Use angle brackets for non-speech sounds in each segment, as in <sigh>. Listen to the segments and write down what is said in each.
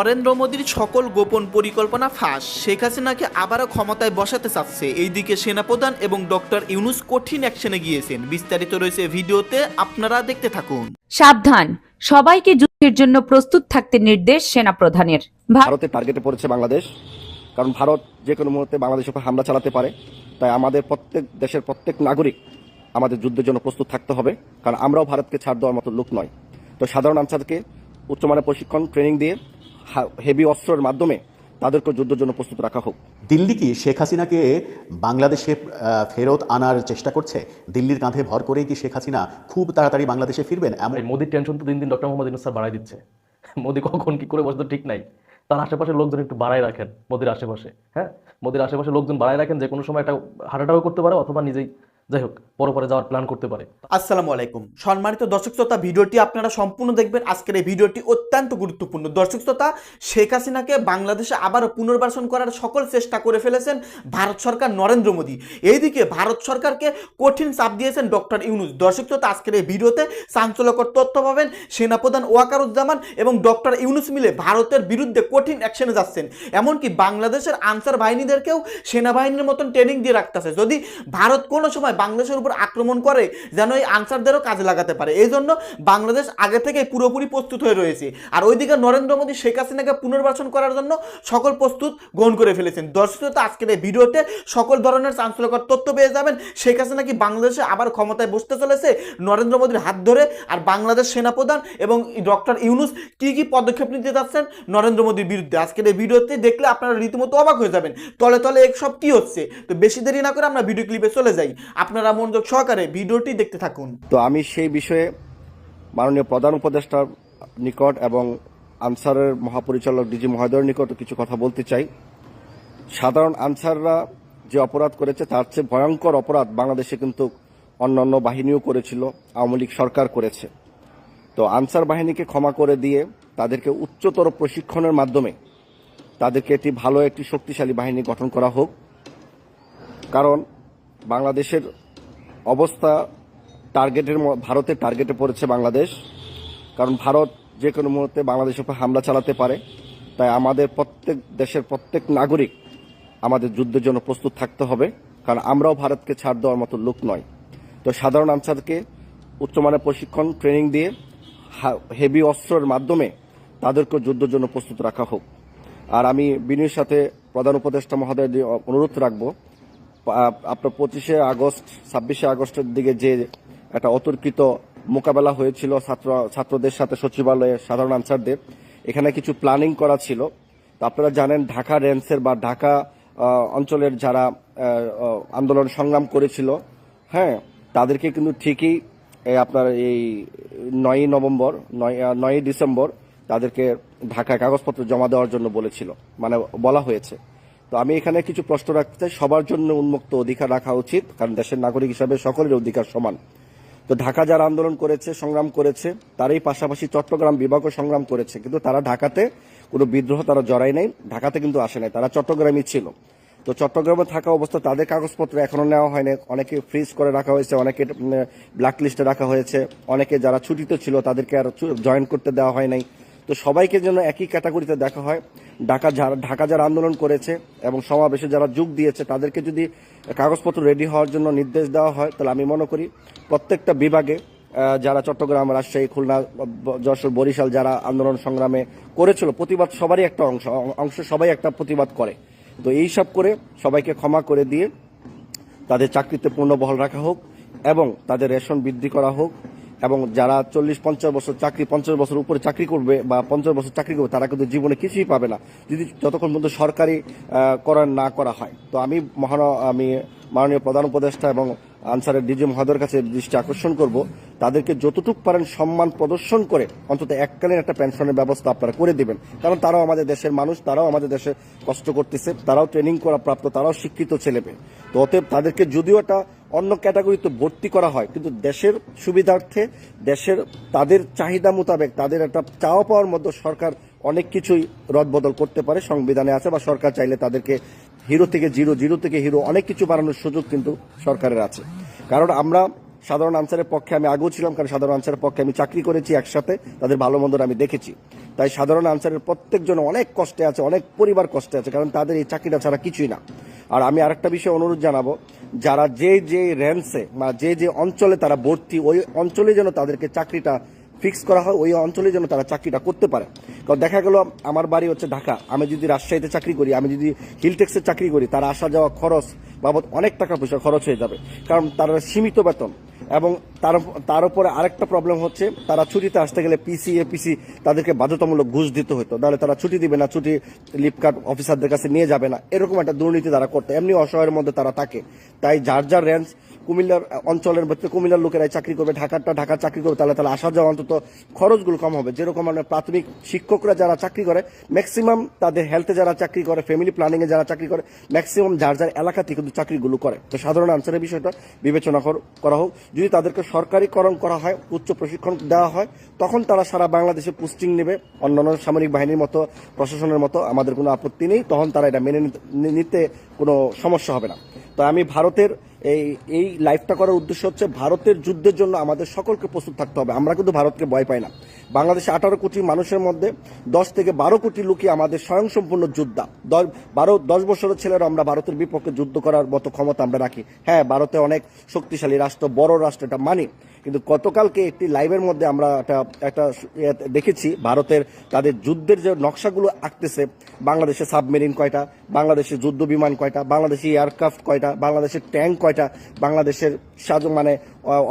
নরেন্দ্র মোদীর সকল গোপন পরিকল্পনা ফাঁস। শেখ হাসিনাকে আবারও ক্ষমতায় বসাতে চাচ্ছে। এইদিকে সেনাপ্রধান এবং ডক্টর ইউনুস কঠিন অ্যাকশনে গিয়েছেন। বিস্তারিত রয়েছে ভিডিওতে আপনারা দেখতে থাকুন। সাবধান। সবাইকে যুদ্ধের জন্য প্রস্তুত থাকতে নির্দেশ সেনাপ্রধানের। ভা- ভারতের টার্গেটে পড়েছে বাংলাদেশ। কারণ ভারত যে কোনো মুহূর্তে বাংলাদেশের উপর হামলা চালাতে পারে। তাই আমাদের প্রত্যেক দেশের প্রত্যেক নাগরিক আমাদের যুদ্ধের জন্য প্রস্তুত থাকতে হবে। কারণ আমরাও ভারতকে ছাড় দেওয়ার মতো লোক নয়। তো সাধারণ আনসারকে উচ্চমানের প্রশিক্ষণ ট্রেনিং দিয়ে হেভি অস্ত্রের মাধ্যমে তাদেরকে যুদ্ধের জন্য প্রস্তুত রাখা হোক। দিল্লি কি শেখ হাসিনাকে বাংলাদেশে আহ, ফেরত আনার চেষ্টা করছে? দিল্লির কাঁধে ভর করেই কি শেখ হাসিনা খুব তাড়াতাড়ি বাংলাদেশে ফিরবেন? এমন মোদির টেনশন তো দিন দিন ডক্টর মোহাম্মদ ইউনুস স্যার বাড়াই দিচ্ছে। <laughs> মোদি কখন কি করে বসতে ঠিক নাই। তার আশেপাশের লোকজন একটু বাড়াই রাখেন মোদির আশেপাশে হ্যাঁ? মোদির আশেপাশে লোকজন বাড়াই রাখেন যে কোনো সময় একটা হার্ট অ্যাটাকও করতে পারে অথবা নিজেই যাই হোক, পরে পরে যাওয়ার প্ল্যান করতে পারে। আসসালামু আলাইকুম। সম্মানিত দর্শক শ্রোতা, ভিডিওটি আপনারা সম্পূর্ণ দেখবেন। আজকের এই ভিডিওটি অত্যন্ত গুরুত্বপূর্ণ। দর্শক শ্রোতা, শেখ হাসিনাকে বাংলাদেশে আবারও পুনর্বাসন করার সকল চেষ্টা করে ফেলেছেন ভারত সরকার নরেন্দ্র মোদী। এইদিকে ভারত সরকারকে কঠিন চাপ দিয়েছেন ডক্টর ইউনুস। দর্শক শ্রোতা, আজকের এই ভিডিওতে চাঞ্চল্যকর তথ্য পাবেন সেনাপ্রধান ওয়াকারুজ্জামান এবং ডক্টর ইউনুস মিলে ভারতের বিরুদ্ধে কঠিন অ্যাকশনে যাচ্ছেন। এমনকি বাংলাদেশের আনসার বাহিনীদেরকেও সেনাবাহিনীর মতন ট্রেনিং দিয়ে রাখতেছে। যদি ভারত কোনো সময় বাংলাদেশের উপর আক্রমণ করে যেন এই আনসারদেরও কাজে লাগাতে পারে। এই জন্য বাংলাদেশ আগে থেকে পুরোপুরি প্রস্তুত হয়ে রয়েছে। আর ওইদিকে নরেন্দ্র মোদী, শেখ হাসিনাকে পুনর্বাসন করার জন্য সকল প্রস্তুত গ্রহণ করে ফেলেছেন। দর্শক আজকের এই ভিডিওতে সকল ধরনের চাঞ্চল্যকর তথ্য পেয়ে যাবেন। শেখ হাসিনা কি বাংলাদেশে আবার ক্ষমতায় বসতে চলেছে? নরেন্দ্র মোদীর হাত ধরে আর বাংলাদেশ সেনাপ্রধান এবং ডক্টর ইউনুস কি কি পদক্ষেপ নিতে যাচ্ছেন নরেন্দ্র মোদীর বিরুদ্ধে? আজকের এই ভিডিওতে দেখলে আপনারা রীতিমতো অবাক হয়ে যাবেন। তলে তলে সব কি হচ্ছে? তো বেশি দেরি না করে আমরা ভিডিও ক্লিপে চলে যাই। আপনারা মনোযোগ সহকারে ভিডিওটি দেখতে থাকুন। তো আমি সেই বিষয়ে মাননীয় প্রধান উপদেষ্টার নিকট এবং আনসারের মহাপরিচালক ডিজি মহোদয়ের নিকট কিছু কথা বলতে চাই। সাধারণ আনসাররা যে অপরাধ করেছে, তার চেয়ে ভয়ঙ্কর অপরাধ বাংলাদেশে কিন্তু অন্যান্য বাহিনীও করেছিল, আওয়ামী লীগ সরকার করেছে। তো আনসার বাহিনীকে ক্ষমা করে দিয়ে তাদেরকে উচ্চতর প্রশিক্ষণের মাধ্যমে তাদেরকে একটি ভালো, একটি শক্তিশালী বাহিনী গঠন করা হোক। কারণ বাংলাদেশের অবস্থা টার্গেটের ভারতের টার্গেটে পড়েছে বাংলাদেশ। কারণ ভারত যে কোনো মুহূর্তে বাংলাদেশের উপর হামলা চালাতে পারে। তাই আমাদের প্রত্যেক, দেশের প্রত্যেক নাগরিক আমাদের যুদ্ধের জন্য প্রস্তুত থাকতে হবে। কারণ আমরাও ভারতকে ছাড় দেওয়ার মতো লোক নয়। তো সাধারণ আনসারকে উচ্চমানের প্রশিক্ষণ ট্রেনিং দিয়ে হেভি অস্ত্রের মাধ্যমে তাদেরকে যুদ্ধের জন্য প্রস্তুত রাখা হোক। আর আমি বিনয়ের সাথে প্রধান উপদেষ্টা মহোদয় অনুরোধ রাখব আপনার পঁচিশে আগস্ট, ছাব্বিশে আগস্টের দিকে যে একটা অতর্কিত মোকাবেলা হয়েছিল ছাত্র, ছাত্রদের সাথে সচিবালয়ে সাধারণ আনসারদের, এখানে কিছু প্ল্যানিং করা ছিল। তো আপনারা জানেন, ঢাকা রেঞ্জের বা ঢাকা অঞ্চলের যারা আন্দোলন সংগ্রাম করেছিল হ্যাঁ তাদেরকে কিন্তু ঠিকই আপনার এই নয়ই নভেম্বর, নয় নয়ই ডিসেম্বর তাদেরকে ঢাকায় কাগজপত্র জমা দেওয়ার জন্য বলেছিল। মানে বলা হয়েছে। তো আমি এখানে কিছু প্রশ্ন রাখতে চাই। সবার জন্য উন্মুক্ত অধিকার রাখা উচিত, কারণ দেশের নাগরিক হিসাবে সকলের অধিকার সমান। তো ঢাকা যারা আন্দোলন করেছে, সংগ্রাম করেছে, তারই পাশাপাশি চট্টগ্রাম বিভাগও সংগ্রাম করেছে। কিন্তু তারা ঢাকাতে কোনো বিদ্রোহ তারা জড়াই নাই, ঢাকাতে কিন্তু আসে নাই, তারা চট্টগ্রামই ছিল। তো চট্টগ্রামে থাকা অবস্থা তাদের কাগজপত্র এখনও নেওয়া হয়নি অনেকে ফ্রিজ করে রাখা হয়েছে, অনেকে ব্ল্যাক লিস্টে রাখা হয়েছে, অনেকে যারা ছুটিতে ছিল তাদেরকে আর জয়েন করতে দেওয়া হয় নাই। তো সবাইকে যেন একই ক্যাটাগরিতে দেখা হয়। ঢাকা যারা ঢাকা যারা আন্দোলন করেছে এবং সমাবেশে যারা যোগ দিয়েছে, তাদেরকে যদি কাগজপত্র রেডি হওয়ার জন্য নির্দেশ দেওয়া হয়, তাহলে আমি মনে করি প্রত্যেকটা বিভাগে যারা চট্টগ্রাম, রাজশাহী, খুলনা, যশোর, বরিশাল যারা আন্দোলন সংগ্রামে করেছিল, প্রতিবাদ সবারই একটা অংশ অংশ সবাই একটা প্রতিবাদ করে। তো এই সব করে সবাইকে ক্ষমা করে দিয়ে তাদের চাকরিতে পূর্ণবহাল রাখা হোক এবং তাদের রেশন বৃদ্ধি করা হোক। এবং যারা চল্লিশ, পঞ্চাশ বছর চাকরি, পঞ্চাশ বছর উপরে চাকরি করবে বা পঞ্চাশ বছর চাকরি করবে, তারা কিন্তু জীবনে কিছুই পাবে না। যদি যতক্ষণ পর্যন্ত সরকারি করার না করা হয়। তো আমি মহান, আমি মাননীয় প্রধান উপদেষ্টা এবং আনসারের ডিজি মহোদয়ের কাছে দৃষ্টি আকর্ষণ করব। তাদেরকে যতটুক পারেন সম্মান প্রদর্শন করে অন্তত এককালীন একটা পেনশনের ব্যবস্থা আপনারা করে দিবেন। কারণ তারাও আমাদের দেশের মানুষ, তারাও আমাদের দেশে কষ্ট করতেছে, তারাও ট্রেনিং করা প্রাপ্ত, তারাও শিক্ষিত ছেলে তো অতএব তাদেরকে যদিও একটা অন্য ক্যাটাগরিতে ভর্তি করা হয়। কিন্তু দেশের সুবিধার্থে, দেশের তাদের চাহিদা মোতাবেক, তাদের একটা চাওয়া পাওয়ার মধ্যে সরকার অনেক কিছুই রদবদল করতে পারে, সংবিধানে আছে বা সরকার চাইলে তাদেরকে হিরো থেকে জিরো জিরো থেকে হিরো অনেক কিছু বানানোর সুযোগ কিন্তু সরকারের আছে। কারণ আমরা সাধারণ আনসারের পক্ষে আমি আগেও ছিলাম, কারণ সাধারণ আনসারের পক্ষে আমি চাকরি করেছি একসাথে, তাদের ভালো মন্দ আমি দেখেছি। তাই সাধারণ আনসারের প্রত্যেকজন অনেক কষ্টে আছে, অনেক পরিবার কষ্টে আছে, কারণ তাদের এই চাকরিটা ছাড়া কিছুই না। আর আমি আরেকটা বিষয়ে অনুরোধ জানাব যারা যে যে র্যান্সে বা যে যে অঞ্চলে তারা ভর্তি, ওই অঞ্চলে যেন তাদেরকে চাকরিটা ফিক্স করা হয়, ওই অঞ্চলে যেন তারা চাকরিটা করতে পারে। কারণ দেখা গেল, আমার বাড়ি হচ্ছে ঢাকা। আমি যদি রাজশাহীতে চাকরি করি, আমি যদি হিলটেক্সে চাকরি করি, তারা আসা যাওয়া খরচ বাবদ অনেক টাকা পয়সা খরচ হয়ে যাবে। কারণ তারা সীমিত বেতন। এবং তার তার উপরে আরেকটা প্রবলেম হচ্ছে, তারা ছুটিতে আসতে গেলে পিসি এপিসি তাদেরকে বাধ্যতামূলক ঘুষ দিতে হতো। তাহলে তারা ছুটি দিবে না, ছুটি লিপকার্ট অফিসারদের কাছে নিয়ে যাবে না। এরকম একটা দুর্নীতি তারা করতে। এমনি অসহায়ের মধ্যে তারা থাকে। তাই যার যার রেঞ্জ কুমিল্লার, অঞ্চলের মধ্যে কুমিল্লার লোকেরাই চাকরি করবে, ঢাকারটা ঢাকার চাকরি করবে, তাহলে তাহলে আসা যাওয়া অন্তত খরচগুলো কম হবে। যেরকম মানে প্রাথমিক শিক্ষকরা যারা চাকরি করে ম্যাক্সিমাম তাদের হেলথে যারা চাকরি করে ফ্যামিলি প্ল্যানিংয়ে যারা চাকরি করে ম্যাক্সিমাম যার যার এলাকাতে কিন্তু চাকরিগুলো করে। তো সাধারণ আনসারের বিষয়টা বিবেচনা কর- হোক। যদি তাদেরকে সরকারিকরণ করা হয়, উচ্চ প্রশিক্ষণ দেওয়া হয়, তখন তারা সারা বাংলাদেশে পোস্টিং নেবে। অন্যান্য সামরিক বাহিনীর মতো, প্রশাসনের মতো আমাদের কোনো আপত্তি নেই, তখন তারা এটা মেনে নিতে কোনো সমস্যা হবে না। তো আমি ভারতের এই এই লাইফটা করার উদ্দেশ্য হচ্ছে ভারতের যুদ্ধের জন্য আমাদের সকলকে প্রস্তুত থাকতে হবে। আমরা কিন্তু ভারতকে ভয় পাই না। বাংলাদেশে আঠারো কোটি মানুষের মধ্যে দশ থেকে বারো কোটি লোকই আমাদের স্বয়ংসম্পূর্ণ যোদ্ধা। দশ, বারো, দশ বছরের ছেলেরা আমরা ভারতের বিপক্ষে যুদ্ধ করার মতো ক্ষমতা আমরা রাখি। হ্যাঁ ভারতে অনেক শক্তিশালী রাষ্ট্র, বড় রাষ্ট্র, এটা মানি। কিন্তু গতকালকে একটি লাইভের মধ্যে আমরা একটা একটা দেখেছি, ভারতের তাদের যুদ্ধের যে নকশাগুলো আঁকতেছে, বাংলাদেশে সাবমেরিন কয়টা বাংলাদেশের যুদ্ধ বিমান কয়টা, বাংলাদেশে এয়ারক্রাফট কয়টা, বাংলাদেশের ট্যাঙ্ক কয়টা, বাংলাদেশের সাজ মানে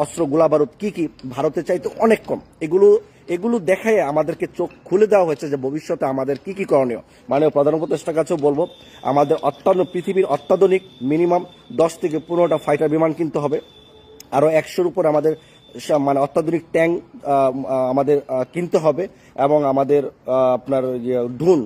অস্ত্র গোলাবারুদ কি কি, ভারতের চাইতে অনেক কম। এগুলো এগুলো দেখায় আমাদেরকে চোখ খুলে দেওয়া হয়েছে যে ভবিষ্যতে আমাদের কি কি করণীয়। মানে প্রধান উপদেষ্টার কাছেও বলব আমাদের অত্যান্ত পৃথিবীর অত্যাধুনিক মিনিমাম দশ থেকে পনেরোটা ফাইটার বিমান কিনতে হবে। আরও একশোর উপর আমাদের মানে অত্যাধুনিক ট্যাঙ্ক আমাদের কিনতে হবে এবং আমাদের আপনার ইয়ে, ড্রোন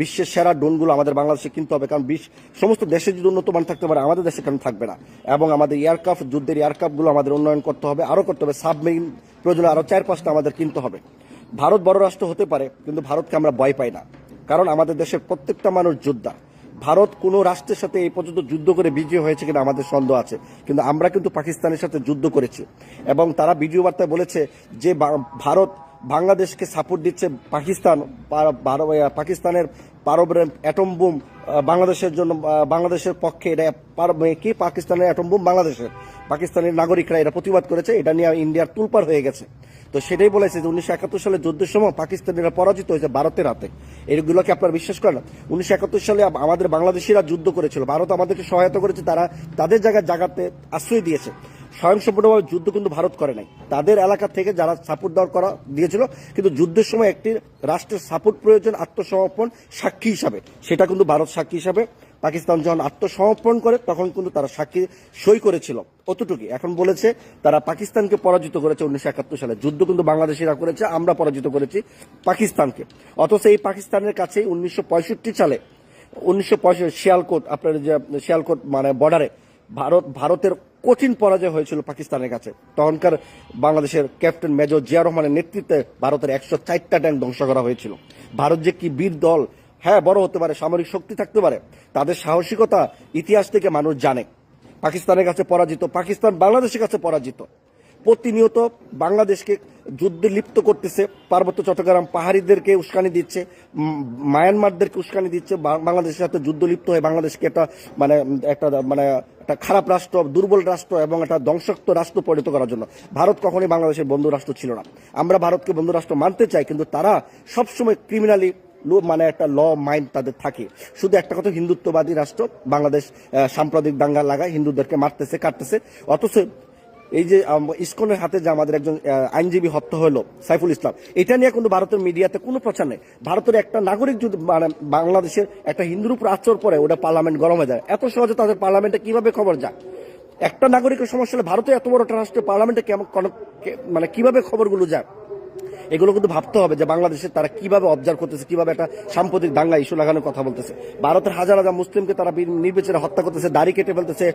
বিশ্বের সেরা ড্রোনগুলো আমাদের বাংলাদেশে কিনতে হবে, কারণ বিশ্ব সমস্ত দেশে যদি উন্নত মান থাকতে পারে, আমাদের দেশে কেন থাকবে না? এবং আমাদের এয়ারক্রাফট যুদ্ধের এয়ারক্রাফটগুলো আমাদের উন্নয়ন করতে হবে, আরও করতে হবে সাবমেরিন প্রয়োজনে আরও চার পাঁচটা আমাদের কিনতে হবে। ভারত বড় রাষ্ট্র হতে পারে, কিন্তু ভারতকে আমরা ভয় পাই না, কারণ আমাদের দেশের প্রত্যেকটা মানুষ যোদ্ধা। ভারত কোনো রাষ্ট্রের সাথে এই পর্যন্ত যুদ্ধ করে বিজয় হয়েছে কিনা আমাদের সন্দেহ আছে, কিন্তু আমরা কিন্তু পাকিস্তানের সাথে যুদ্ধ করেছি। এবং তারা ভিডিও বার্তায় বলেছে যে ভারত বাংলাদেশকে সাপোর্ট দিচ্ছে পাকিস্তান পাকিস্তানের পারমাণবিক অ্যাটম বাংলাদেশের জন্য বাংলাদেশের পক্ষে এটা কি? পাকিস্তানের অ্যাটম বোম বাংলাদেশের। পাকিস্তানের নাগরিকরা এটা প্রতিবাদ করেছে, এটা নিয়ে ইন্ডিয়ার তুলপার হয়ে গেছে। তো সেটাই বলেছে যে উনিশশো একাত্তর সালে যুদ্ধের সময় পাকিস্তানিরা পরাজিত হয়েছে ভারতের হাতে। এগুলোকে আপনারা বিশ্বাস করেন উনিশশো একাত্তর সালে আমাদের বাংলাদেশিরা যুদ্ধ করেছিল। ভারত আমাদেরকে সহায়তা করেছে, তারা তাদের জায়গায় জায়গাতে আশ্রয় দিয়েছে। স্বয়ংসম্পূর্ণভাবে যুদ্ধ কিন্তু ভারত করে নাই। তাদের এলাকা থেকে যারা সাপোর্ট দেওয়ার করা দিয়েছিল, কিন্তু যুদ্ধের সময় একটি রাষ্ট্রের সাপোর্ট প্রয়োজন আত্মসমর্পণ সাক্ষী হিসাবে। সেটা কিন্তু ভারত সাক্ষী হিসাবে। পাকিস্তান যখন আত্মসমর্পণ করে, তখন কিন্তু তারা সাক্ষী সই করেছিল অতটুকুই এখন বলেছে, তারা পাকিস্তানকে পরাজিত করেছে উনিশশো একাত্তর সালে। যুদ্ধ কিন্তু বাংলাদেশিরা করেছে, আমরা পরাজিত করেছি পাকিস্তানকে। অথচ এই পাকিস্তানের কাছে উনিশশো পঁয়ষট্টি সালে, উনিশশো পঁয়ষট্টি শিয়ালকোট আপনার যে শিয়ালকোট মানে বর্ডারে ভারত, ভারতের কঠিন পরাজয় হয়েছিল পাকিস্তানের কাছে। তখনকার বাংলাদেশের ক্যাপ্টেন মেজর জিয়া রহমানের নেতৃত্বে ভারতের একশো চারটা ট্যাঙ্ক ধ্বংস করা হয়েছিল। ভারত যে কি বীর দল হ্যাঁ বড় হতে পারে, সামরিক শক্তি থাকতে পারে, তাদের সাহসিকতা ইতিহাস থেকে মানুষ জানে। পাকিস্তানের কাছে পরাজিত, পাকিস্তান বাংলাদেশের কাছে পরাজিত। প্রতিনিয়ত বাংলাদেশকে যুদ্ধে লিপ্ত করতেছে, পার্বত্য চট্টগ্রাম পাহাড়িদেরকে উস্কানি দিচ্ছে মায়ানমারদেরকে উস্কানি দিচ্ছে বাংলাদেশের সাথে যুদ্ধ লিপ্ত হয়ে বাংলাদেশকে একটা মানে একটা মানে একটা খারাপ রাষ্ট্র, দুর্বল রাষ্ট্র এবং একটা ধ্বংসাত্মক রাষ্ট্র পরিণত করার জন্য। ভারত কখনোই বাংলাদেশের বন্ধু রাষ্ট্র ছিল না। আমরা ভারতকে বন্ধু রাষ্ট্র মানতে চাই, কিন্তু তারা সবসময় ক্রিমিনালি মানে একটা ল মাইন্ড তাদের থাকে। শুধু একটা কথা, হিন্দুত্ববাদী রাষ্ট্র, বাংলাদেশ সাম্প্রদায়িক দাঙ্গা লাগায় হিন্দুদেরকে মারতেছে, কাটতেছে। অথচ এই যে ইস্কনের হাতে যে আমাদের একজন আইনজীবী হত্যা হলো, সাইফুল ইসলাম, এটা নিয়ে কোনো ভারতের মিডিয়াতে কোনো প্রচার নেই। ভারতের একটা নাগরিক যদি মানে বাংলাদেশের একটা হিন্দুর উপর আচর পরে ওটা পার্লামেন্ট গরম হয়ে যায়। এত সহজে তাদের পার্লামেন্টে কীভাবে খবর যায়? একটা নাগরিকের সমস্যা হলে ভারতে এত বড় একটা রাষ্ট্রের পার্লামেন্টে কেমন মানে কীভাবে খবরগুলো যায়? এগুলো কিন্তু ভাবতে হবে যে বাংলাদেশে তারা কীভাবে অবজার্ভ করতেছে, কীভাবে একটা সাম্প্রতিক দাঙ্গা ইস্যু লাগানোর কথা বলতেছে। ভারতের হাজার হাজার মুসলিমকে তারা নির্বিচারে হত্যা করতেছে, দাড়ি কেটে ফেলতেছে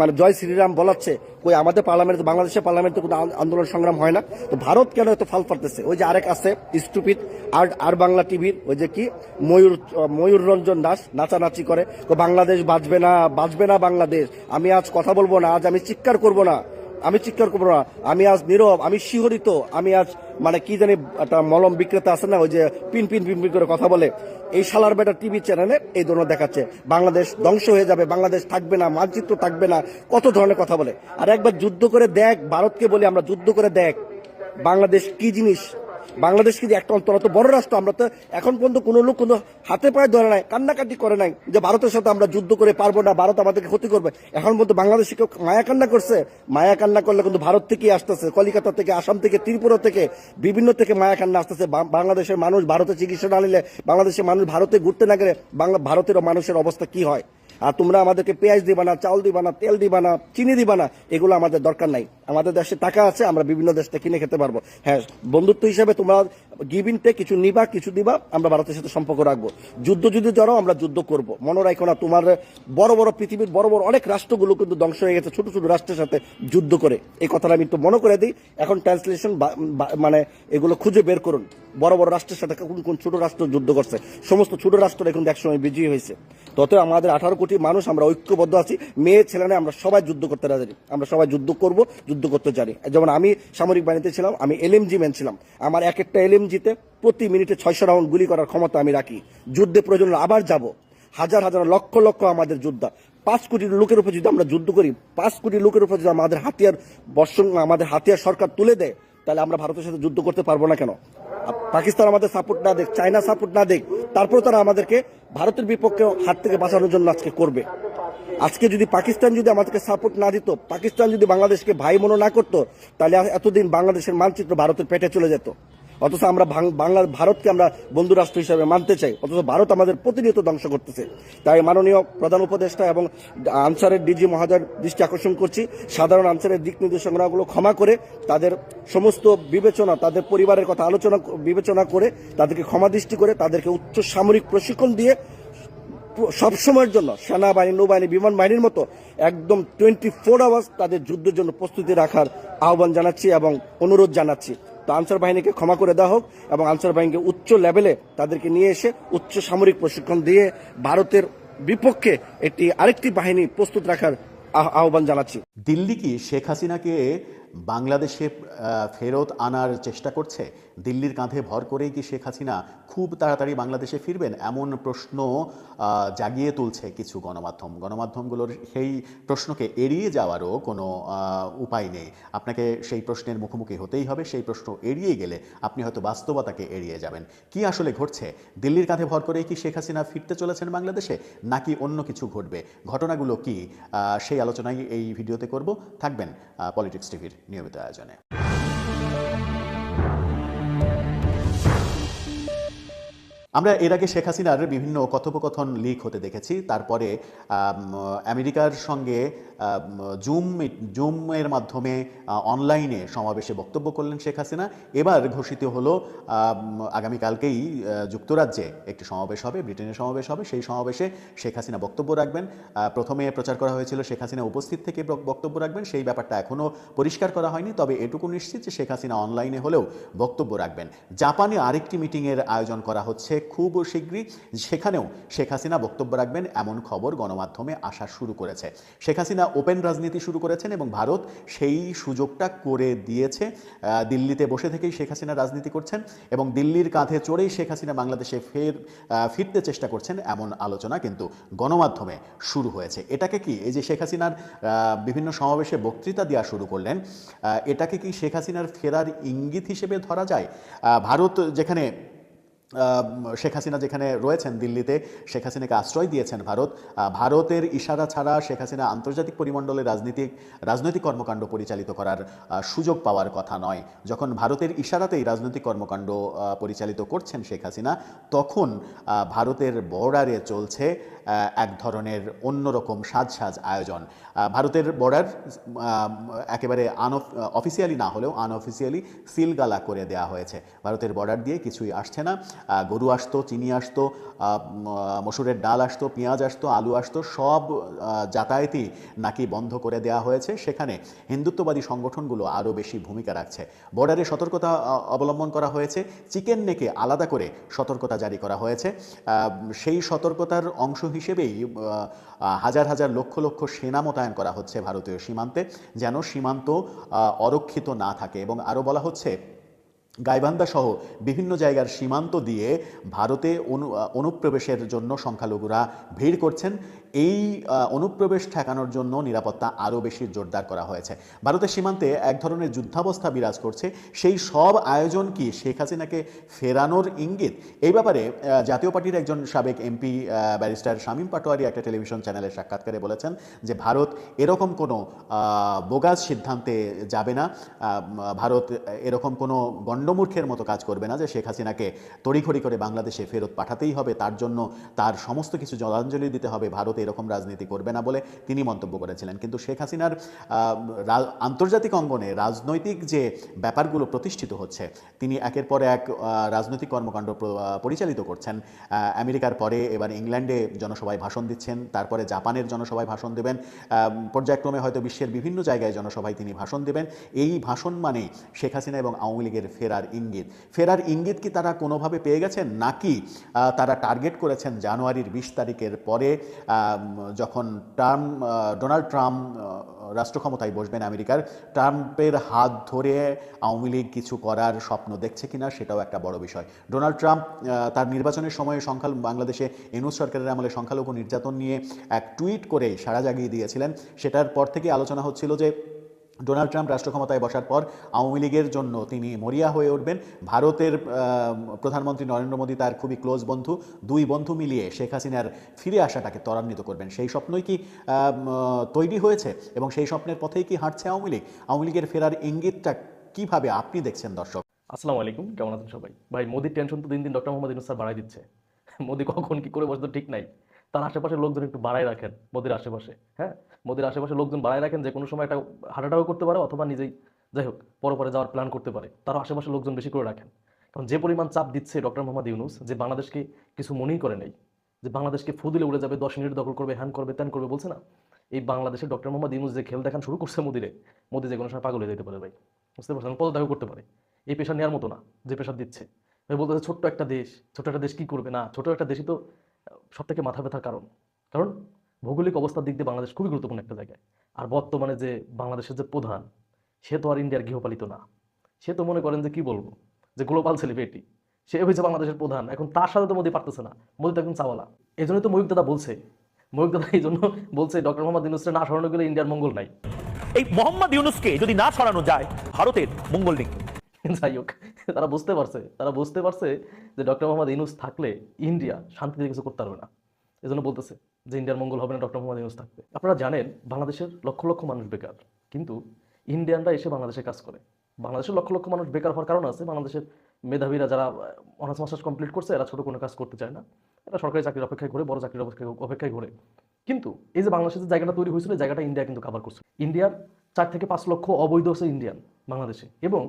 মানে জয় শ্রীরাম বলাচ্ছে, কই আমাদের পার্লামেন্টে বাংলাদেশের পার্লামেন্টে কোনো আন্দোলন সংগ্রাম হয় না। তো ভারত কেন এত ফাল পারতেছে ওই যে আরেক আছে স্টুপিড আর আর বাংলা টিভির ওই যে কি, ময়ূর ময়ূর রঞ্জন দাস, নাচানাচি করে বাংলাদেশ বাঁচবে না বাঁচবে না বাংলাদেশ, আমি আজ কথা বলব না, আজ আমি চিৎকার করব না। আমি চিৎকার করব না। আমি আজ নীরব, আমি শিহরিত, আমি আজ মানে কি জানি, একটা মলম বিক্রেতা আছে না, ওই যে পিন পিন পিন করে কথা বলে। এই শালার বেটা টিভি চ্যানেলে এই ধরনের দেখাচ্ছে। বাংলাদেশ ধ্বংস হয়ে যাবে, বাংলাদেশ থাকবে না, মানচিত্র থাকবে না, কত ধরনের কথা বলে। আর একবার যুদ্ধ করে দেখ, ভারতকে বলি আমরা, যুদ্ধ করে দেখ, বাংলাদেশ কি জিনিস? বাংলাদেশ কি যে একটা অন্তর, অত বড় রাষ্ট্র, আমরা তো এখন পর্যন্ত কোনো লোক কোনো হাতে পায়ে ধরে নাই, কান্নাকাটি করে নাই যে ভারতের সাথে আমরা যুদ্ধ করে পারব না, ভারত আমাদেরকে ক্ষতি করবে। এখন পর্যন্ত বাংলাদেশে কেউ মায়া কান্না করছে? মায়া কান্না করলে কিন্তু ভারত থেকেই আসতেছে, কলিকাতা থেকে, আসাম থেকে, ত্রিপুরা থেকে, বিভিন্ন থেকে মায়া কান্না আসতেছে। বাংলাদেশের মানুষ ভারতে চিকিৎসা না নিলে, বাংলাদেশের মানুষ ভারতে ঘুরতে না গেলে বাংলা ভারতের মানুষের অবস্থা কি হয়? আর তোমরা আমাদেরকে পেঁয়াজ দিবা না, চাউল দিবা না, তেল দিবা না, চিনি দিবা না, এগুলো আমাদের দরকার নাই। আমাদের দেশে টাকা আছে, আমরা বিভিন্ন দেশ থেকে কিনে খেতে পারব। হ্যাঁ বন্ধুত্ব হিসাবে তোমরা গিভিনতে কিছু নিবা, কিছু দিবা, আমরা ভারতের সাথে সম্পর্ক রাখব। যুদ্ধ যদি জড়াও আমরা যুদ্ধ করব। মনে রাখো না, তোমার বড় বড় পৃথিবীর বড় বড় অনেক রাষ্ট্রগুলো কিন্তু ধ্বংস হয়ে গেছে, ছোট ছোট রাষ্ট্রের সাথে যুদ্ধ করে। এই কথাটা আমি একটু মনে করে দিই। এখন ট্রান্সলেশন মানে এগুলো খুঁজে বের করুন। বড় বড় রাষ্ট্রের সাথে কোন কোন ছোট রাষ্ট্র যুদ্ধ করছে। সমস্ত ছোট রাষ্ট্র এখন একসময় বিজয়ী হয়েছে। তত আমাদের আঠারো কোটি মানুষ, আমরা ঐক্যবদ্ধ আছি। মেয়ে ছেলেরা আমরা সবাই যুদ্ধ করতে রাজি। আমরা সবাই যুদ্ধ করব, যুদ্ধ করতে জানি। যেমন আমি সামরিক বাহিনীতে ছিলাম, আমি এলএমজি ম্যান ছিলাম। আমার এক একটা এলএমজিতে প্রতি মিনিটে ছয়শো রাউন্ড গুলি করার ক্ষমতা আমি রাখি। যুদ্ধে প্রয়োজন আবার যাব। হাজার হাজার লক্ষ লক্ষ আমাদের যোদ্ধা। পাঁচ কোটি লোকের উপর যদি আমরা যুদ্ধ করি, পাঁচ কোটি লোকের উপর যদি আমাদের হাতিয়ার বর্ষণ, আমাদের হাতিয়ার সরকার তুলে দেয়, তাহলে আমরা ভারতের সাথে যুদ্ধ করতে পারব না কেন? পাকিস্তান আমাদের সাপোর্ট না দেখ চায়না সাপোর্ট না দেখ তারপর তারা আমাদেরকে ভারতের বিপক্ষে হাত থেকে বাঁচানোর জন্য আজকে করবে। আজকে যদি পাকিস্তান যদি আমাদেরকে সাপোর্ট না দিত, পাকিস্তান যদি বাংলাদেশকে ভাই মনে না করতো, তাহলে এতদিন বাংলাদেশের মানচিত্র ভারতের পেটে চলে যেত। অথচ আমরা ভাং- বাংলা ভারতকে আমরা বন্ধু রাষ্ট্র হিসাবে মানতে চাই। অথচ ভারত আমাদের প্রতিনিয়ত ধ্বংস করতেছে। তাই মাননীয় প্রধান উপদেষ্টা এবং আনসারের ডিজি মহাজার দৃষ্টি আকর্ষণ করছি। সাধারণ আনসারের দিক নির্দেশনাগুলো ক্ষমা করে তাদের সমস্ত বিবেচনা, তাদের পরিবারের কথা আলোচনা বিবেচনা করে তাদেরকে ক্ষমা দৃষ্টি করে তাদেরকে উচ্চ সামরিক প্রশিক্ষণ দিয়ে সবসময়ের জন্য সেনাবাহিনী, নৌবাহিনী, বিমান বাহিনীর মতো একদম টোয়েন্টি ফোর আওয়ার্স তাদের যুদ্ধের জন্য প্রস্তুতি রাখার আহ্বান জানাচ্ছি এবং অনুরোধ জানাচ্ছি। তো আনসার বাহিনীকে ক্ষমা করে দেওয়া হোক এবং আনসার বাহিনীকে উচ্চ লেভেলে তাদেরকে নিয়ে এসে উচ্চ সামরিক প্রশিক্ষণ দিয়ে ভারতের বিপক্ষে একটি আরেকটি বাহিনী প্রস্তুত রাখার আহ- আহ্বান জানাচ্ছি। দিল্লি কি শেখ হাসিনাকে বাংলাদেশে ফেরত আনার চেষ্টা করছে? দিল্লির কাঁধে ভর করেই কি শেখ হাসিনা খুব তাড়াতাড়ি বাংলাদেশে ফিরবেন? এমন প্রশ্ন জাগিয়ে তুলছে কিছু গণমাধ্যম। গণমাধ্যমগুলোর সেই প্রশ্নকে এড়িয়ে যাওয়ারও কোনো উপায় নেই। আপনাকে সেই প্রশ্নের মুখোমুখি হতেই হবে। সেই প্রশ্ন এড়িয়ে গেলে আপনি হয়তো বাস্তবতাকে এড়িয়ে যাবেন। কি আসলে ঘটছে? দিল্লির কাঁধে ভর করেই কি শেখ হাসিনা ফিরতে চলেছেন বাংলাদেশে, নাকি অন্য কিছু ঘটবে? ঘটনাগুলো কি? সেই আলোচনাই এই ভিডিওতে করব। থাকবেন পলিটিক্স টিভির নিয়মিত আয়োজনে। আমরা এর আগে শেখ হাসিনার বিভিন্ন কথোপকথন লিক হতে দেখেছি। তারপরে আমেরিকার সঙ্গে জুম, জুমের মাধ্যমে অনলাইনে সমাবেশে বক্তব্য করলেন শেখ হাসিনা। এবার ঘোষিত হলো আগামীকালকেই যুক্তরাজ্যে একটি সমাবেশ হবে, ব্রিটেনের সমাবেশ হবে। সেই সমাবেশে শেখ হাসিনা বক্তব্য রাখবেন। প্রথমে প্রচার করা হয়েছিল শেখ হাসিনা উপস্থিত থেকে বক্তব্য রাখবেন। সেই ব্যাপারটা এখনও পরিষ্কার করা হয়নি। তবে এটুকু নিশ্চিত যে শেখ হাসিনা অনলাইনে হলেও বক্তব্য রাখবেন। জাপানে আরেকটি মিটিংয়ের আয়োজন করা হচ্ছে। খুব শীঘ্রই সেখানেও শেখ হাসিনা বক্তব্য রাখবেন এমন খবর গণমাধ্যমে আসা শুরু করেছে। শেখ হাসিনা ওপেন রাজনীতি শুরু করেছেন এবং ভারত সেই সুযোগটা করে দিয়েছে। দিল্লিতে বসে থেকেই শেখ হাসিনা রাজনীতি করছেন এবং দিল্লির কাঁধে চড়েই শেখ হাসিনা বাংলাদেশে ফের ফিরতে চেষ্টা করছেন এমন আলোচনা কিন্তু গণমাধ্যমে শুরু হয়েছে। এটাকে কি এই যে শেখ হাসিনার বিভিন্ন সমাবেশে বক্তৃতা দেওয়া শুরু করলেন এটাকে কি শেখ হাসিনার ফেরার ইঙ্গিত হিসেবে ধরা যায়? ভারত যেখানে শেখ হাসিনা যেখানে রয়েছেন দিল্লিতে, শেখ হাসিনাকে আশ্রয় দিয়েছেন ভারত। ভারতের ইশারা ছাড়া শেখ হাসিনা আন্তর্জাতিক পরিমণ্ডলে রাজনীতিক, রাজনৈতিক কর্মকাণ্ড পরিচালিত করার সুযোগ পাওয়ার কথা নয়। যখন ভারতের ইশারাতেই রাজনৈতিক কর্মকাণ্ড পরিচালিত করছেন শেখ হাসিনা, তখন ভারতের বর্ডারে চলছে এক ধরনের অন্যরকম সাজ সাজ আয়োজন ভারতের বর্ডার একেবারে আনঅফ অফিসিয়ালি না হলেও আনঅফিসিয়ালি সিলগালা করে দেওয়া হয়েছে। ভারতের বর্ডার দিয়ে কিছুই আসছে না। গরু আসতো, চিনি আসতো মসুরের ডাল আসতো, পেঁয়াজ আসতো, আলু আসতো, সব যাতায়াতই নাকি বন্ধ করে দেওয়া হয়েছে। সেখানে হিন্দুত্ববাদী সংগঠনগুলো আরও বেশি ভূমিকা রাখছে। বর্ডারে সতর্কতা অবলম্বন করা হয়েছে। চিকেন নেকে আলাদা করে সতর্কতা জারি করা হয়েছে। সেই সতর্কতার অংশ হিসেবেই হাজার হাজার লক্ষ লক্ষ সেনা মোতায়েন করা হচ্ছে ভারতীয় সীমান্তে, যেন সীমান্ত অরক্ষিত না থাকে এবং আরও বলা হচ্ছে, গাইবান্ধা সহ বিভিন্ন জায়গার সীমান্ত দিয়ে ভারতে অনু অনুপ্রবেশের জন্য সংখ্যালঘুরা ভিড় করছেন। এই অনুপ্রবেশ ঠেকানোর জন্য নিরাপত্তা আরও বেশি জোরদার করা হয়েছে। ভারতের সীমান্তে এক ধরনের যুদ্ধাবস্থা বিরাজ করছে। সেই সব আয়োজন কি শেখ হাসিনাকে ফেরানোর ইঙ্গিত? এই ব্যাপারে জাতীয় পার্টির একজন সাবেক এমপি ব্যারিস্টার শামীম পাটোয়ারি একটা টেলিভিশন চ্যানেলে সাক্ষাৎকারে বলেছেন যে, ভারত এরকম কোনো বোগাস সিদ্ধান্তে যাবে না। ভারত এরকম কোনো গণ্ডমূর্খের মতো কাজ করবে না যে, শেখ হাসিনাকে তড়িঘড়ি করে বাংলাদেশে ফেরত পাঠাতেই হবে। তার জন্য তার সমস্ত কিছু জলাঞ্জলি দিতে হবে। ভারত এরকম রাজনীতি করবে না বলে তিনি মন্তব্য করেছিলেন। কিন্তু শেখ হাসিনার আন্তর্জাতিক অঙ্গনে রাজনৈতিক যে ব্যাপারগুলো প্রতিষ্ঠিত হচ্ছে, তিনি একের পর এক রাজনৈতিক কর্মকাণ্ড পরিচালিত করছেন। আমেরিকার পরে এবার ইংল্যান্ডে জনসভায় ভাষণ দিচ্ছেন, তারপরে জাপানের জনসভায় ভাষণ দেবেন। পর্যায়ক্রমে হয়তো বিশ্বের বিভিন্ন জায়গায় জনসভায় তিনি ভাষণ দেবেন। এই ভাষণ মানেই শেখ হাসিনা এবং আওয়ামী লীগের ফেরার ইঙ্গিত। ফেরার ইঙ্গিত কি তারা কোনোভাবে পেয়ে গেছেন? নাকি তারা টার্গেট করেছেন জানুয়ারির বিশ তারিখের পরে যখন ট্রাম্প ডোনাল্ড ট্রাম্প রাষ্ট্রক্ষমতায় রাষ্ট্র ক্ষমতায় বসবেন আমেরিকার, ট্রাম্পের হাত ধরে আওয়ামী লীগ কিছু করার স্বপ্ন দেখছে কিনা সেটাও একটা বড় বিষয়। ডোনাল্ড ট্রাম্প তার নির্বাচনের সময়ে সংখ্যা বাংলাদেশে এনুস সরকারের আমলে সংখ্যালঘু নির্যাতন নিয়ে এক টুইট করে সাড়া জাগিয়ে দিয়েছিলেন। সেটার পর থেকে আলোচনা হচ্ছিল যে ডোনাল্ড ট্রাম্প রাষ্ট্র ক্ষমতায় বসার পর আওয়ামী লীগের জন্য তিনি মরিয়া হয়ে উঠবেন। ভারতের প্রধানমন্ত্রী নরেন্দ্র মোদী তার খুবই ক্লোজ বন্ধু। দুই বন্ধু মিলিয়ে শেখ হাসিনার ফিরে আসাটাকে ত্বরান্বিত করবেন। সেই স্বপ্নই কি তৈরি হয়েছে এবং সেই স্বপ্নের পথেই কি হাঁটছে আওয়ামী লীগ? আওয়ামী লীগের ফেরার ইঙ্গিতটা কীভাবে আপনি দেখছেন, দর্শক? আসসালামু আলাইকুম, কেমন আছেন সবাই? ভাই, মোদির টেনশন তো দিন দিন ডক্টর মোহাম্মদ ইউনুস স্যার বাড়াই দিচ্ছে। মোদি কখন কি করে বসে ঠিক নাই। তার আশেপাশের লোকজন একটু বাড়াই রাখেন মোদির আশেপাশে হ্যাঁ? মোদির আশেপাশে লোকজন বাড়াই রাখেন, যে কোনো সময় একটা হার্ট অ্যাটাকও করতে পারে অথবা নিজেই যাই হোক পরে পরে যাওয়ার প্ল্যান করতে পারে। তার আশেপাশে লোকজন বেশি করে রাখেন। কারণ যে পরিমাণ চাপ দিচ্ছে ডক্টর মোহাম্মদ ইউনুস, যে বাংলাদেশকে কিছু মনেই করে নেই, যে বাংলাদেশকে ফুদিলে উড়ে যাবে, দশ মিনিট দখল করবে, হ্যান করবে, ত্যান করবে, বলছে না? এই বাংলাদেশের ডক্টর মোহাম্মদ ইউনুস যে খেল দেখান শুরু করছে মোদিরে, মোদি যে কোনো সময় পাগল হয়ে যেতে পারে ভাই। বুঝতে পারছেন? পদত্যাগ করতে পারে। এই পেশা নেওয়ার মতো না, যে পেশা দিচ্ছে। ভাই বলতেছে, ছোট্ট একটা দেশ, ছোট্ট একটা দেশ কি করবে? না ছোট একটা দেশই তো সব থেকে মাথা ব্যথার কারণ। কারণ ভৌগোলিক অবস্থার দিক দিয়ে বাংলাদেশ খুবই গুরুত্বপূর্ণ একটা জায়গায়। আর বর্তমানে যে বাংলাদেশের যে প্রধান সে তো আর ইন্ডিয়ার গৃহপালিত না। সে তো মনে করেন যে কি বলব? যে গ্লোবাল সেলিব্রিটি সে হয়েছে বাংলাদেশের প্রধান। এখন তার সাথে তো মোদি পারতেছে না। মোদি তো একদম চাওয়ালা। এই জন্যই তো ময়ূক দাদা বলছে। ময়ূক দাদা এই জন্য বলছে ডক্টর মোহাম্মদ ইউনুসরে না সরানো গেলে ইন্ডিয়ার মঙ্গল নাই। এই মোহাম্মদ ইউনুসকে যদি না সরানো যায় ভারতের মঙ্গল নেই। যাই হোক তারা বুঝতে পারছে তারা বুঝতে পারছে যে ডক্টর মোহাম্মদ ইউনুস থাকলে ইন্ডিয়া শান্তিতে কিছু করতে পারবে না। এই জন্য বলতেছে যে ইন্ডিয়ার মঙ্গল হবে না ডক্টর মোহাম্মদ ইউনুস থাকবে। আপনারা জানেন, বাংলাদেশের লক্ষ লক্ষ মানুষ বেকার। কিন্তু ইন্ডিয়ানরা এসে বাংলাদেশে কাজ করে। বাংলাদেশের লক্ষ লক্ষ মানুষ বেকার হওয়ার কারণ আছে, বাংলাদেশের মেধাবীরা যারা অনার্স মাস্টার্স কমপ্লিট করছে, এরা ছোট কোনো কাজ করতে চায় না। এরা সরকারি চাকরির অপেক্ষায় ঘুরে, বড় চাকরির অপেক্ষায় অপেক্ষায় ঘুরে। কিন্তু এই যে বাংলাদেশের যে জায়গাটা তৈরি হয়েছিল জায়গাটা ইন্ডিয়া কিন্তু কাভার করছে। ইন্ডিয়ার চার থেকে পাঁচ লক্ষ অবৈধ আছে ইন্ডিয়ান বাংলাদেশে। এবং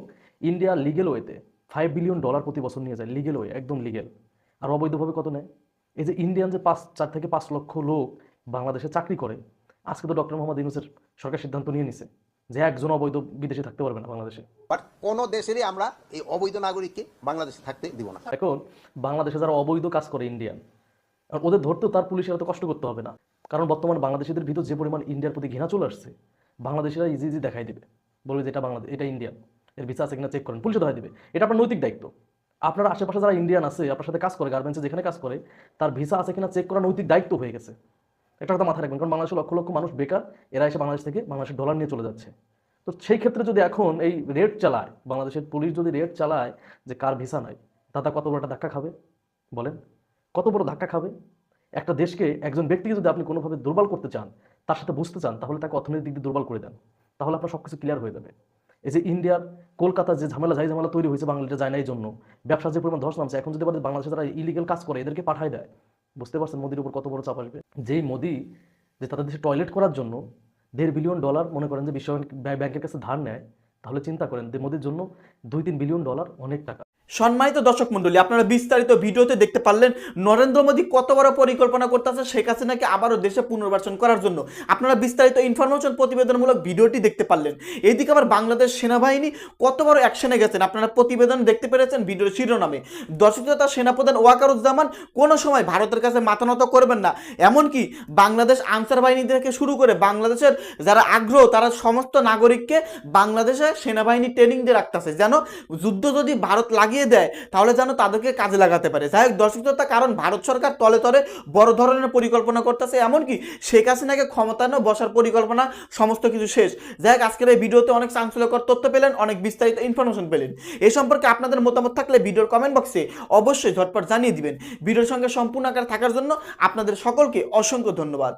ইন্ডিয়া লিগেল ওয়েতে ফাইভ বিলিয়ন ডলার প্রতি বছর নিয়ে যায় লিগেল ওয়ে একদম লিগেল আর অবৈধভাবে কত নেয়? এই যে ইন্ডিয়ান যে পাঁচ চার থেকে পাঁচ লক্ষ লোক বাংলাদেশে চাকরি করে আজকে তো ডক্টর মোহাম্মদ ইউনুসের সরকার সিদ্ধান্ত নিয়ে নিছে যে একজন অবৈধ বিদেশে থাকতে পারবে না বাংলাদেশে। বাট কোনো দেশেরই আমরা এই অবৈধ নাগরিককে বাংলাদেশে থাকতে দিব না। এখন বাংলাদেশে যারা অবৈধ কাজ করে ইন্ডিয়ান এখন ওদের ধরতেও তার পুলিশের এত কষ্ট করতে হবে না। কারণ বর্তমান বাংলাদেশিদের ভিতর যে পরিমাণ ইন্ডিয়ার প্রতি ঘৃণা চলে আসছে বাংলাদেশিরা ইজি ইজি দেখাই দিবে। বলবে যে এটা বাংলাদেশ এটা ইন্ডিয়ান এর ভিসা আছে কিনা চেক করেন পুলিশে ধরাই দেবে। এটা আপনার নৈতিক দায়িত্ব। আপনার আশেপাশে যারা ইন্ডিয়ান আছে, আপনার সাথে কাজ করে গার্মেন্টসে যেখানে কাজ করে, তার ভিসা আছে কিনা চেক করা নৈতিক দায়িত্ব হয়ে গেছে। এটা কথা মাথায় রাখবেন, কারণ বাংলাদেশের লক্ষ লক্ষ মানুষ বেকার, এরা এসে বাংলাদেশ থেকে বাংলাদেশের ডলার নিয়ে চলে যাচ্ছে। তো সেই ক্ষেত্রে যদি এখন এই রেড চালায়, বাংলাদেশের পুলিশ যদি রেড চালায় যে কার ভিসা নাই, দাদা কত বড় একটা ধাক্কা খাবে? বলেন, কত বড় ধাক্কা খাবে? একটা দেশকে একজন ব্যক্তিকে যদি আপনি কোনোভাবে দুর্বল করতে চান, তার সাথে বুঝতে চান, তাহলে তাকে অর্থনৈতিক দিক দিয়ে দুর্বল করে দেন। তাহলে আপনার সব কিছু ক্লিয়ার হয়ে যাবে। এই যে ইন্ডিয়ার কলকাতা যে ঝামেলা, যাই ঝামেলা তৈরি হয়েছে বাংলাদেশে যায় না এই জন্য, ব্যবসার যে পরিমাণ ধস নামছে, এখন যদি বলে বাংলাদেশে তারা ইলিগেল কাজ করে, এদেরকে পাঠায় দেয়। বুঝতে পারছেন মোদির উপর কত বড় চাপ আসবে? যেই মোদি যে তাদের দেশে টয়লেট করার জন্য দেড় বিলিয়ন ডলার মনে করেন যে বিশ্ব ব্যাংকের কাছে ধার নেয়, তাহলে চিন্তা করেন যে মোদির জন্য দুই তিন বিলিয়ন ডলার অনেক টাকা। সম্মানিত দর্শক মন্ডলী আপনারা বিস্তারিত ভিডিওতে দেখতে পারলেন নরেন্দ্র মোদী কত বড় পরিকল্পনা করতেছে শেখ হাসিনাকে আবারও দেশে পুনর্বাসন করার জন্য। আপনারা বিস্তারিত ইনফরমেশন প্রতিবেদনমূলক ভিডিওটি দেখতে পারলেন। এদিকে আবার বাংলাদেশ সেনাবাহিনী কত বড় অ্যাকশনে গেছেন, আপনারা প্রতিবেদন দেখতে পেরেছেন ভিডিওর শিরোনামে। দর্শক তার সেনাপ্রধান ওয়াকারুজ্জামান, কোনো সময় ভারতের কাছে মাথা নত করবেন না। এমনকি বাংলাদেশ আনসার বাহিনী থেকে শুরু করে বাংলাদেশের যারা আগ্রহ, তারা সমস্ত নাগরিককে বাংলাদেশে সেনাবাহিনী ট্রেনিং দিয়ে রাখতেছে। যেন যুদ্ধ যদি ভারত লাগিয়ে দেয় তাহলে যেন তাদেরকে কাজে লাগাতে পারে। যাই হোক দর্শক শ্রোতা, কারণ ভারত সরকার তলে তলে বড় ধরনের পরিকল্পনা করতেছে এমনকি শেখ হাসিনাকে ক্ষমতায়নে বসার পরিকল্পনা সমস্ত কিছু শেষ। যাই হোক আজকের এই ভিডিওতে অনেক চাঞ্চল্যকর তথ্য পেলেন অনেক বিস্তারিত ইনফরমেশন পেলেন। এই সম্পর্কে আপনাদের মতামত থাকলে ভিডিওর কমেন্ট বক্সে অবশ্যই ঝটপট জানিয়ে দিবেন। ভিডিওর সঙ্গে সম্পূর্ণ আকার থাকার জন্য আপনাদের সকলকে অসংখ্য ধন্যবাদ।